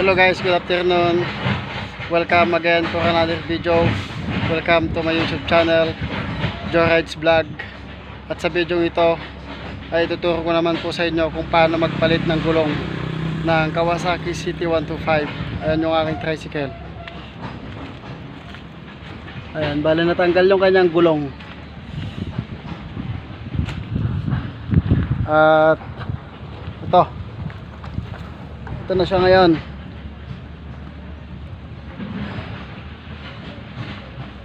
Hello guys, good afternoon. Welcome again for another video. Welcome to my YouTube channel, Joe Rides Vlog. At sa video ito, ay tuturo ko naman po sa inyo kung paano magpalit ng gulong ng Kawasaki City 125. Ayan yung aking tricycle. Ayan, bali natanggal yung kanyang gulong. At ito. Ito na siya ngayon.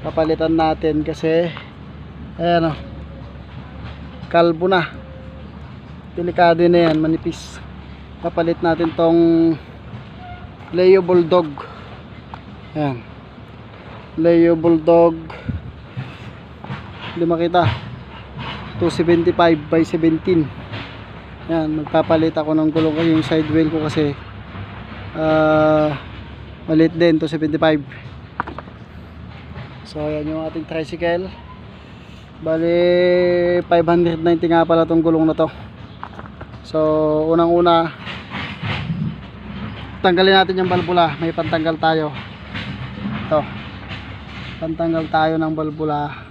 Papalitan natin kasi ayan o. Kalbo na. Delikado na yan, manipis. Papalit natin tong Leo Bulldog. Ayan. Leo Bulldog. Hindi makita. 275 by 17. Yan, magpapalit ako ng gulong ko yung side wheel ko kasi ah maliit din to 75. So ayan yung ating tricycle. Bali 590 nga pala tong gulong na to. So unang-una tanggalin natin yung balbula. May pantanggal tayo. Ito. Pantanggal tayo ng balbula.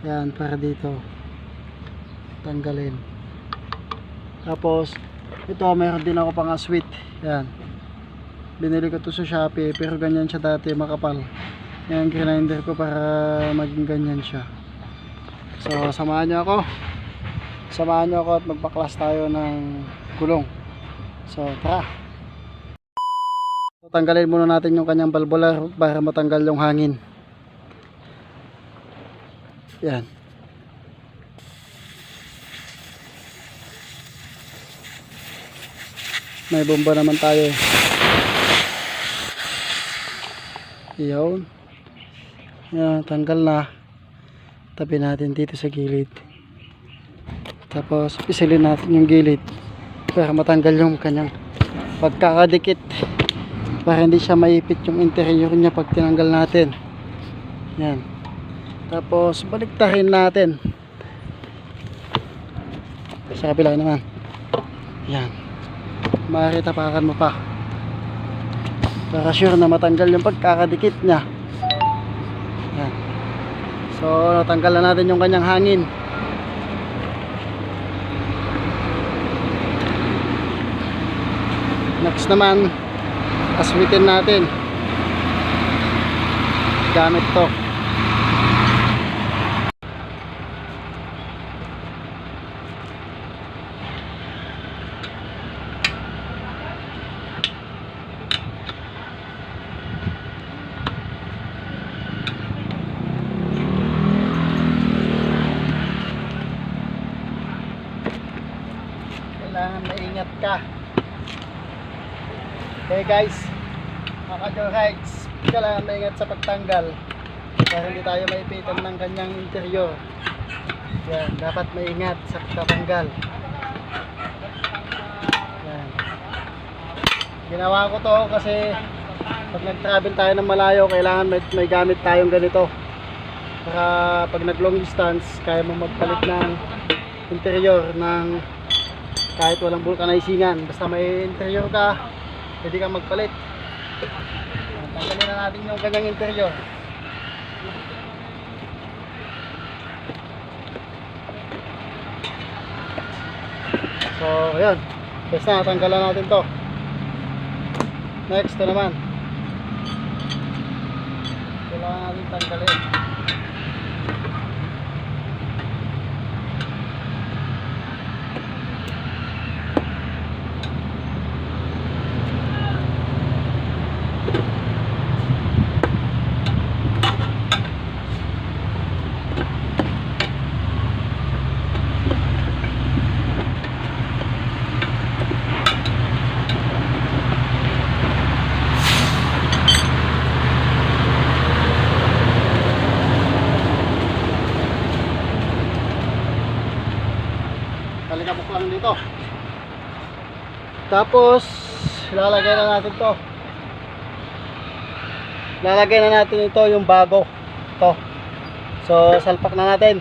Yan para dito. Tanggalin. Tapos, ito meron din ako pang sweet. Yan. Binili ko to sa Shopee pero ganyan siya dati makapal. Yan grinder ko para maging ganyan siya. So, samahan niyo ako. Samahan niyo ako at magpaklas tayo ng gulong. So, tara. So, tanggalin muna natin yung kanyang valvular para matanggal yung hangin. Yan. May bomba naman tayo. Iyon. Yan, tanggal na. Tabi natin dito sa gilid. Tapos, pisilin natin yung gilid para matanggal yung kanyang pagkakadikit para hindi siya maipit yung interior niya pag tinanggal natin. Yan. Tapos, baliktarin natin. Sa kabila naman. Yan maaari tapakan mo pa para sure na matanggal yung pagkakadikit niya. So natanggal na natin yung kanyang hangin. Next naman aswitin natin. Gamit to kailangan maingat ka. Okay guys. Mga rides kailangan maingat sa pagtanggal. Para hindi tayo maipitan ng kanyang interior. Yan, dapat maingat sa pagtatanggal. Yan. Ginawa ko to kasi pag nag-travel tayo ng malayo kailangan may, may gamit tayong ganito. Para pag nag long distance kaya mo magpalit ng interior ng kahit walang vulcanizingan basta may interior ka pwede kang magpalit. Ayan, tanggalin na natin yung kanyang interior. So ayun. Basta natanggalan natin to. Next to naman. Kailangan natin tanggalin Talikabok lang dito. Tapos, lalagay na natin to. Lalagay na natin ito yung bago. To. So, salpak na natin.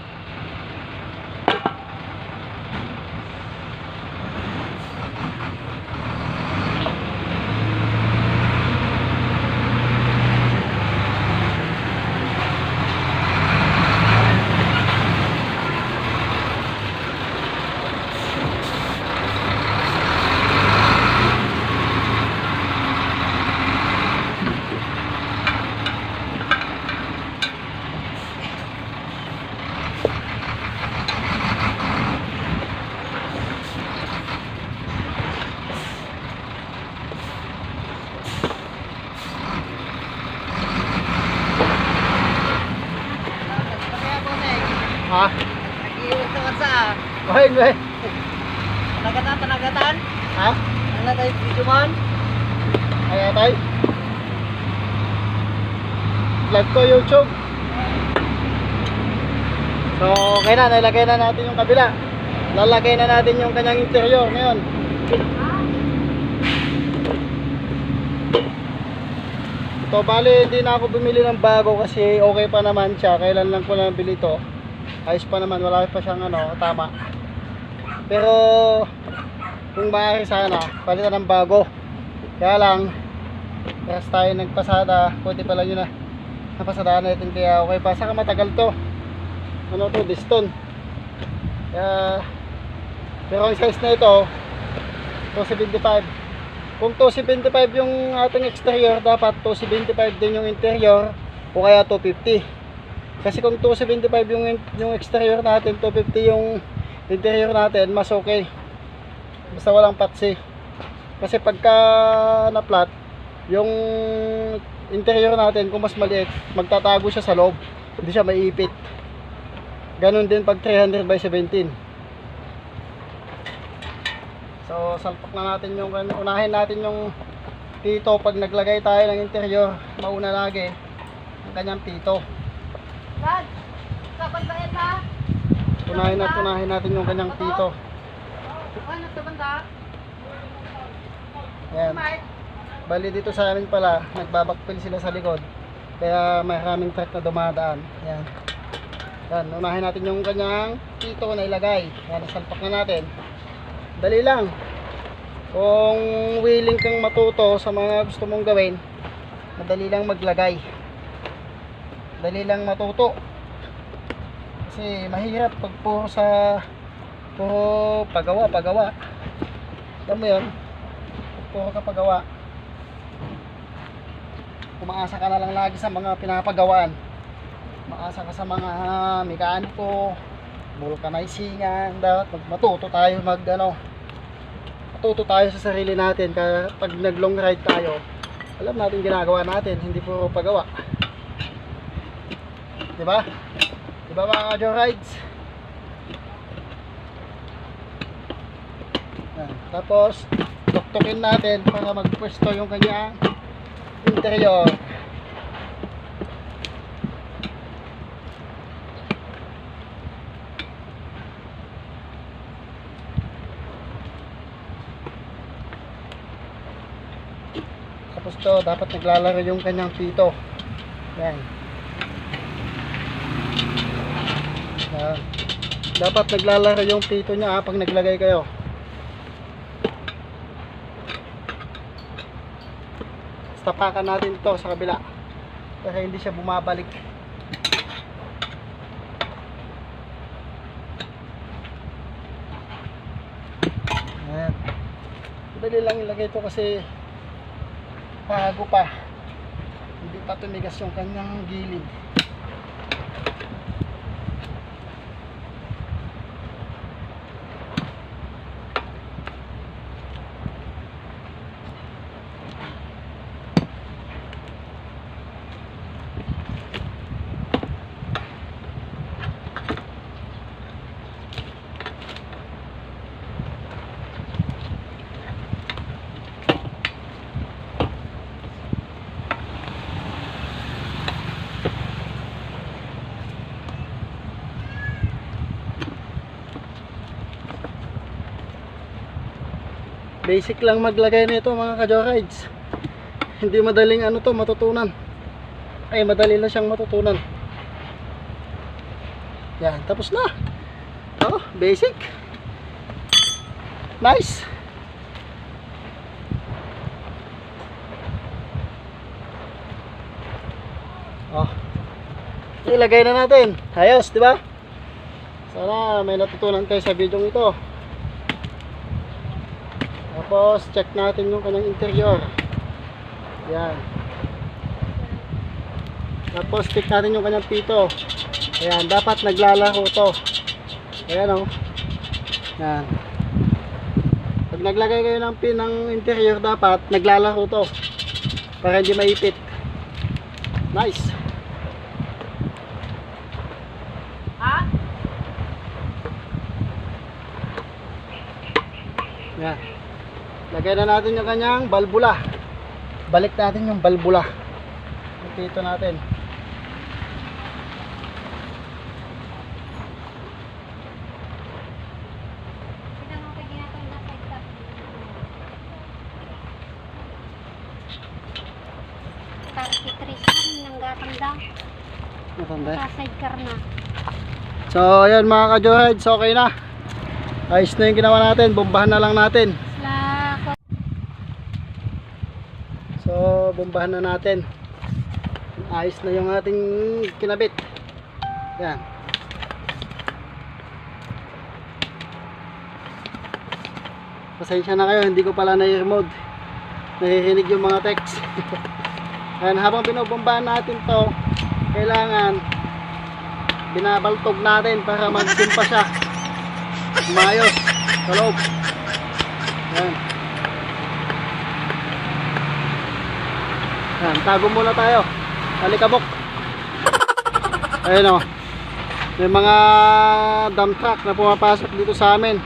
Ha? Nag-iiwas naman sa Wait, wait. tanagatan, tanagatan. Ha? Ano tayo video man? Ay, atay. Vlog ko YouTube. So, okay na. Nilagay na natin yung kabila. Lalagay na natin yung kanyang interior ngayon. Ito, bali, hindi na ako bumili ng bago kasi okay pa naman siya. Kailan lang ko nabili ito. Ayos pa naman. Wala pa siyang ano, tama. Pero, kung maaari sana, palitan ng bago. Kaya lang, Kaya tayo nagpasada, puti pa lang yun na napasadaan natin kaya okay pa. Saka matagal to. Ano to, diston. Kaya, pero ang size na ito, 275. Kung 275 yung ating exterior, dapat 275 din yung interior o kaya 250. Kasi kung 275 yung, yung exterior natin, 250 yung interior natin, mas okay. Basta walang patsi. Kasi pagka na-flat, yung interior natin kung mas maliit, magtatago siya sa loob. Hindi siya maiipit. Ganon din pag 300 by 17. So, salpak na natin yung unahin natin yung pito pag naglagay tayo ng interior, mauna lagi ang kanyang pito. Dad, kapag ba ito? Unahin at unahin natin yung kanyang pito. Ano ito banda? Ayan. Bali dito sa amin pala, nagbabakpil sila sa likod. Kaya maraming truck na dumadaan. Yan. Yan, unahin natin yung kanyang pito na ilagay. Yan, salpak na natin. Dali lang. Kung willing kang matuto sa mga gusto mong gawin, madali lang maglagay. Dali lang matuto. Kasi mahirap pag puro sa puro pagawa, pagawa. Alam mo yun? Puro ka pagawa umaasa ka na lang lagi sa mga pinapagawaan. Umaasa ka sa mga mekaniko vulcanizingan dapat mag- matuto tayo mag ano matuto tayo sa sarili natin. Kaya pag nag long ride tayo alam natin ginagawa natin hindi puro pagawa di ba? Di mga Joe rides? Yan. tapos tuktukin natin para magpwesto yung kanyang interior. Tapos to, dapat naglalaro yung kanyang pito. Yan. Yan. Dapat naglalaro yung pito niya ha, pag naglagay kayo. Tapakan natin to sa kabila. Para hindi siya bumabalik. Ayan. Dali lang ilagay ito kasi bago pa. Hindi pa tumigas yung kanyang gilid basic lang maglagay nito mga ka-rides hindi madaling ano to matutunan. Ay madali lang siyang matutunan. Yan tapos na. Oh basic. Nice. Oh. Ilagay na natin. Ayos di ba? Sana may natutunan kayo sa video ito tapos, check natin yung kanyang interior. Ayan. Tapos, check natin yung kanyang pito. Ayan, dapat naglalaho to. Ayan o. Oh. Ayan. Pag naglagay kayo ng pin ng interior, dapat naglalaho to. Para hindi maipit. Nice. Ha? Ayan. Lagay na natin yung kanyang balbula. Balik natin yung balbula. Dito natin. Matanda. Sidecar na. So, ayan mga ka-joyheads, okay na. Ayos na yung ginawa natin. Bombahan na lang natin. Sla So, bombahan na natin. Ayos na yung ating kinabit. Yan. Pasensya na kayo, hindi ko pala na-remote. Naririnig yung mga text. Ayan, habang binobombahan natin to, kailangan binabaltog natin para magsimpa siya. Umayos sa loob. Ayan. Ayan, tago muna tayo. Alikabok. Ayun o. May mga dump truck na pumapasok dito sa amin.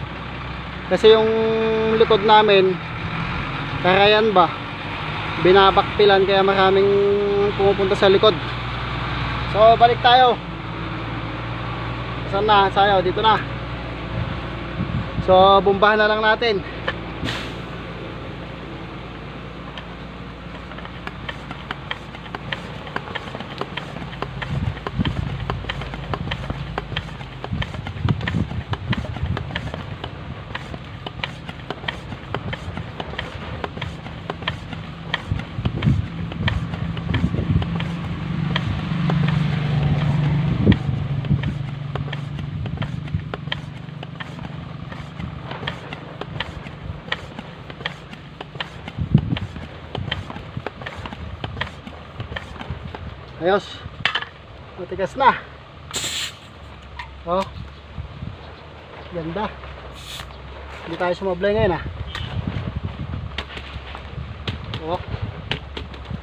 Kasi yung likod namin, karayan ba, binabakpilan kaya maraming pumupunta sa likod. So, balik tayo. Saan na? Sayo, dito na. So, bombahan na lang natin. Ayos. Matigas na. Oh. Ganda. Hindi tayo sumablay ngayon ah. Oh.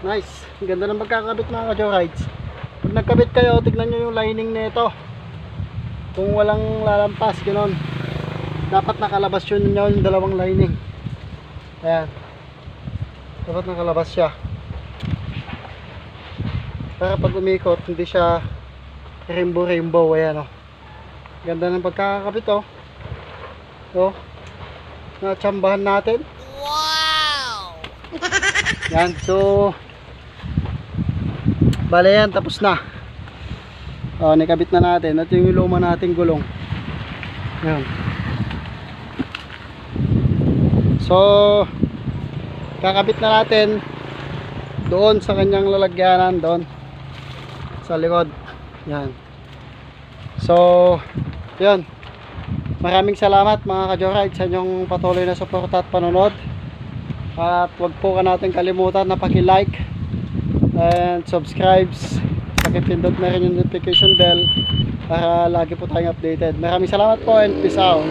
Nice. Ang Ganda ng pagkakabit mga ka-joyrides. Pag nagkabit kayo, tignan nyo yung lining nito. Kung walang lalampas, gano'n. Dapat nakalabas yun nyo yung dalawang lining. Ayan. Dapat nakalabas siya para pag umikot hindi siya rainbow rainbow ayan o ganda ng pagkakakabit o o natsambahan natin. Wow! Yan so bale yan tapos na. O nakabit na natin. At yung luma nating gulong. Yan. So kakabit na natin doon sa kanyang lalagyanan doon sa likod yan. So yun. Maraming salamat mga ka-joyride sa inyong patuloy na suporta at panonood. At wag po ka natin kalimutan na paki-like and subscribe. Pakipindot na rin yung notification bell para lagi po tayong updated. Maraming salamat po and peace out